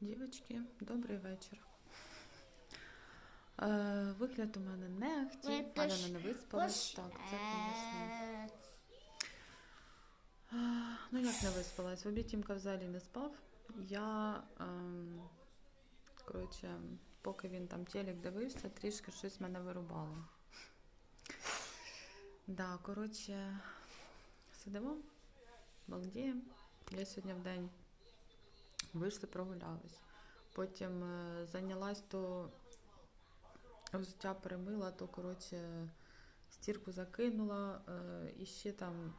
Дівчатки, добрий вечір. Е, вигляд у мене не але Випиш- не виспалась. Так, це, звісно. Е, Ну, як не виспалась? В обід Тімка взагалі не спав. Я, ем, коротше, поки він там телек дивився, трішки щось мене вирубало. Да, коротше, сидимо, балдіємо. Я сьогодні в день вийшли, прогулялись. Потім е, зайнялась то взуття перемила, то коротше стірку закинула е, і ще там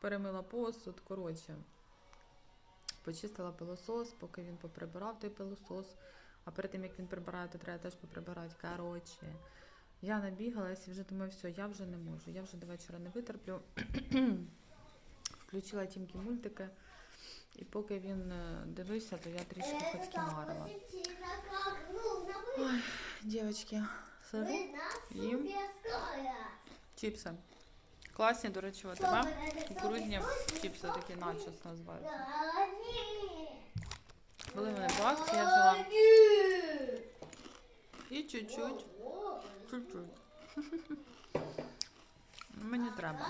перемила посуд. Коротше, почистила пилосос, поки він поприбирав той пилосос. А перед тим як він прибирає, то треба теж поприбирати. Коротше, я набігалась і вже думаю, все, я вже не можу. Я вже до вечора не витерплю. Включила тімки мультики. І поки він е, дивився, то я трішки хоцькімарила. Ой, дівчатки, сижу, їм чіпси. Класні, до речі, от тебе. Кукурудзні чіпси такі начос називаються. Були вони в акції, я взяла. І чуть-чуть. Чуть-чуть. Мені треба.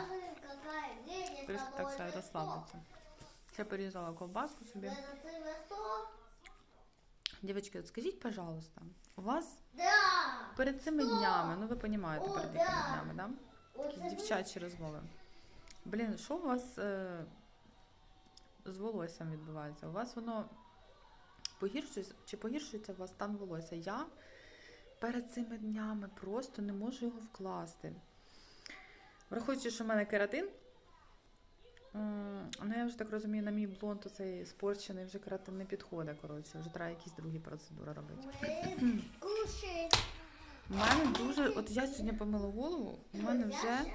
Трішки так все розслабитися. Я порізала ковбаску собі. Дівчатки, от скажіть, пожалуйста, у вас перед цими днями, ну ви розумієте, перед якими днями, да? Якісь дівчачі розмови. Блін, що у вас е, з волоссям відбувається? У вас воно погіршується чи погіршується у вас стан волосся? Я перед цими днями просто не можу його вкласти. Враховуючи, що в мене кератин, ну я вже так розумію, на мій блонд цей спорчений вже кератин не підходить. Коротше, вже треба якісь другі процедури робити. У мене дуже, от я сьогодні помила голову, у мене вже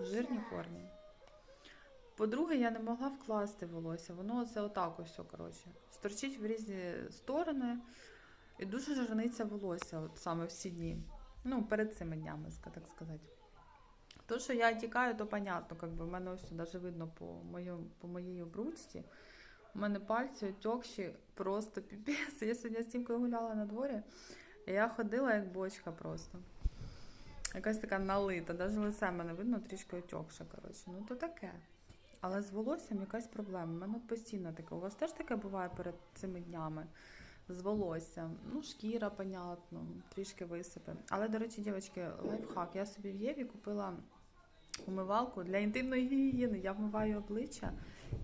жирні корні. По-друге, я не могла вкласти волосся. Воно це отак ось, коротше. Сторчить в різні сторони. І дуже жирниться волосся, от саме всі дні. Ну, перед цими днями, так сказати. То, що я тікаю, то понятно. Как би, в мене ось навіть видно по, моєму, по моїй обручці. У мене пальці отекші просто піпець. Я сьогодні з Тімкою гуляла на дворі, і я ходила як бочка просто. Якась така налита, навіть лице мене видно трішки отекше, коротше. Ну то таке. Але з волоссям якась проблема. У мене постійно таке. У вас теж таке буває перед цими днями з волоссям. Ну, шкіра, понятно, трішки висипе. Але, до речі, дівчатки, лайфхак. Я собі в Єві купила умивалку для інтимної гігієни. Я вмиваю обличчя,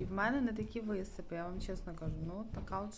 і в мене не такі висипи. Я вам чесно кажу, ну така от